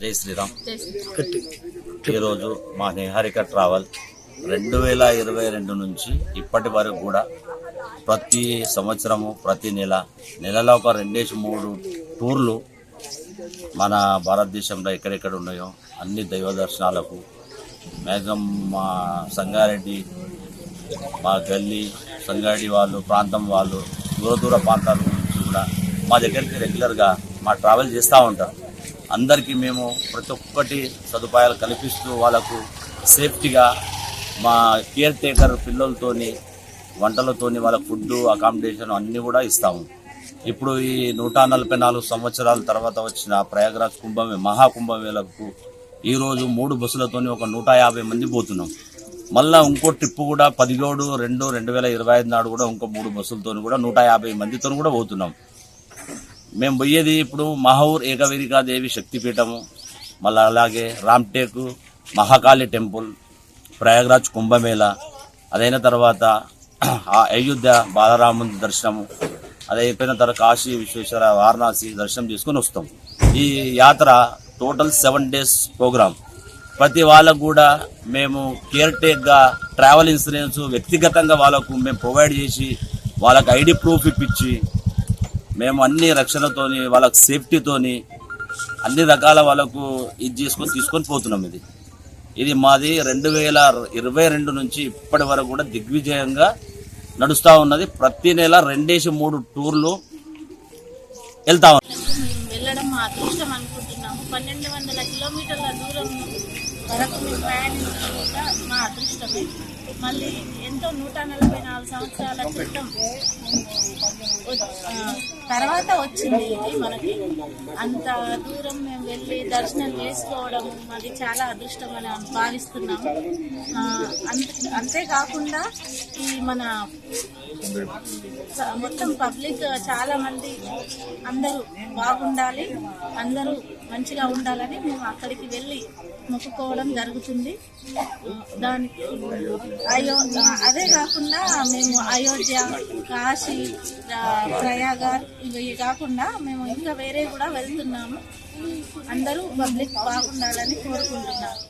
జై శ్రీరామ్. ఈరోజు మా నిహారిక ట్రావెల్ రెండు వేల ఇరవై రెండు నుంచి ఇప్పటి వరకు కూడా ప్రతి సంవత్సరము ప్రతి నెల నెలలో ఒక రెండేసి మూడు టూర్లు మన భారతదేశంలో ఎక్కడెక్కడ ఉన్నాయో అన్ని దైవ దర్శనాలకు మ్యాక్సిమం మా సంగారెడ్డి మా గల్లీ సంగారెడ్డి వాళ్ళు ప్రాంతం వాళ్ళు దూర దూర ప్రాంతాల నుంచి కూడా మా దగ్గరికి రెగ్యులర్గా మా ట్రావెల్ చేస్తూ ఉంటారు. అందరికీ మేము ప్రతి ఒక్కటి సదుపాయాలు కల్పిస్తూ వాళ్ళకు సేఫ్టీగా మా కేర్ టేకర్ పిల్లలతోని వంటలతోని వాళ్ళ ఫుడ్ అకామిడేషన్ అన్నీ కూడా ఇస్తాము. ఇప్పుడు ఈ నూట నలభై నాలుగు సంవత్సరాల తర్వాత వచ్చిన ప్రయాగరాజ్ కుంభమే మహాకుంభమేళకు ఈరోజు మూడు బస్సులతోని ఒక నూట యాభై మంది పోతున్నాం. మళ్ళా ఇంకో ట్రిప్ కూడా పదిహేడు రెండు రెండు వేల ఇరవై ఐదు నాడు కూడా ఇంకో మూడు బస్సులతో కూడా నూట యాభై మందితో కూడా పోతున్నాం. మేము పోయేది ఇప్పుడు మహూర్ ఏకవీరికాదేవి శక్తిపీఠము మళ్ళీ అలాగే రామ్టేక్ మహాకాళి టెంపుల్ ప్రయాగరాజ్ కుంభమేళ అదైన తర్వాత ఆ అయోధ్య బాలరాముని దర్శనము అది అయిపోయిన తర్వాత కాశీ విశ్వేశ్వర వారణాసి దర్శనం చేసుకుని వస్తాం. ఈ యాత్ర టోటల్ సెవెన్ డేస్ ప్రోగ్రామ్. ప్రతి వాళ్ళకు కూడా మేము కేర్ టేక్గా ట్రావెల్ ఇన్సూరెన్స్ వ్యక్తిగతంగా వాళ్ళకు మేము ప్రొవైడ్ చేసి వాళ్ళకి ఐడి ప్రూఫ్ ఇప్పించి మేము అన్ని రక్షణతోని వాళ్ళకి సేఫ్టీతోని అన్ని రకాల వాళ్ళకు ఇది చేసుకొని తీసుకొని పోతున్నాం ఇది. ఇది మాది రెండు వేల ఇరవై రెండు నుంచి ఇప్పటి వరకు కూడా దిగ్విజయంగా నడుస్తూ ఉన్నది. ప్రతి నెల రెండేసి మూడు టూర్లు వెళ్తా ఉన్నాం వెళ్ళడం మా అదృష్టం అనుకుంటున్నాము. పన్నెండు వందల కిలోమీటర్ల దూరం వరకు మేము ప్రయాణించడం మా అదృష్టమే. మళ్ళీ ఎంతో నూట నలభై నాలుగు సంవత్సరాల క్రితం తర్వాత వచ్చింది ఇది మనకి. అంత దూరం మేము వెళ్ళి దర్శనం చేసుకోవడం అది చాలా అదృష్టం అని భావిస్తున్నాము అంతే అంతేకాకుండా ఈ మన మొత్తం పబ్లిక్ చాలా మంది అందరూ బాగుండాలి అందరూ మంచిగా ఉండాలని మేము అక్కడికి వెళ్ళి మొక్కుకోవడం జరుగుతుంది. దానికి అయో అదే కాకుండా మేము అయోధ్య కాశీ ఆ, ప్రయాగ ఇవి కాకుండా మేము ఇంకా వేరే కూడా వెళ్తున్నాము. అందరూ పబ్లిక్ బాగుండాలని కోరుకుంటున్నాము